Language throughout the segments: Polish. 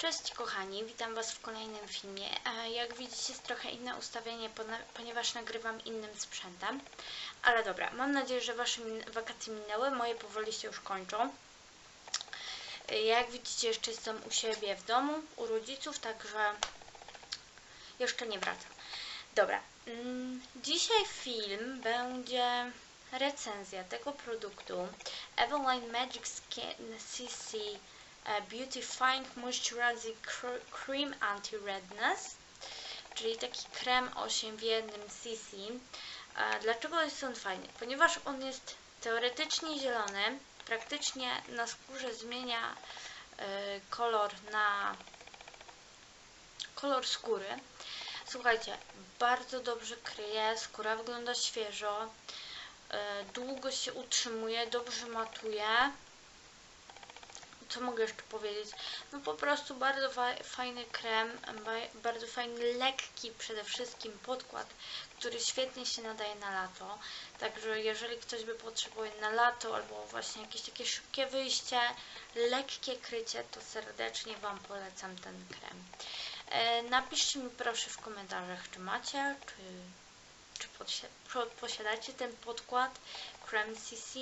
Cześć kochani, witam Was w kolejnym filmie. E, Jak widzicie jest trochę inne ustawienie, ponieważ nagrywam innym sprzętem. Ale dobra, mam nadzieję, że Wasze wakacje minęły, moje powoli się już kończą. E, Jak widzicie jeszcze jestem u siebie w domu, u rodziców, także jeszcze nie wracam. Dobra, mm, dzisiaj film będzie recenzja tego produktu Eveline Magic Skin CC Beautifying Moisturizing Cr- Cream Anti-Redness, czyli taki krem 8 w jednym CC. E, Dlaczego jest on fajny? Ponieważ on jest teoretycznie zielony, praktycznie na skórze zmienia e, kolor na kolor skóry. Słuchajcie, bardzo dobrze kryje, skóra wygląda świeżo, e, długo się utrzymuje, dobrze matuje co mogę jeszcze powiedzieć? No po prostu bardzo fa- fajny krem, ba- bardzo fajny, lekki przede wszystkim podkład, który świetnie się nadaje na lato. Także jeżeli ktoś by potrzebował na lato albo właśnie jakieś takie szybkie wyjście, lekkie krycie, to serdecznie Wam polecam ten krem. E, napiszcie mi proszę w komentarzach, czy macie, czy, czy posiadacie ten podkład krem CC.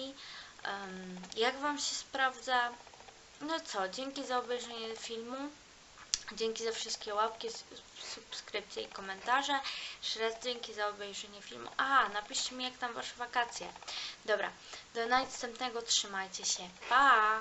Em, jak Wam się sprawdza? No co, dzięki za obejrzenie filmu. Dzięki za wszystkie łapki, subskrypcje i komentarze. Jeszcze raz dzięki za obejrzenie filmu. A, napiszcie mi jak tam wasze wakacje. Dobra, do następnego, trzymajcie się. Pa!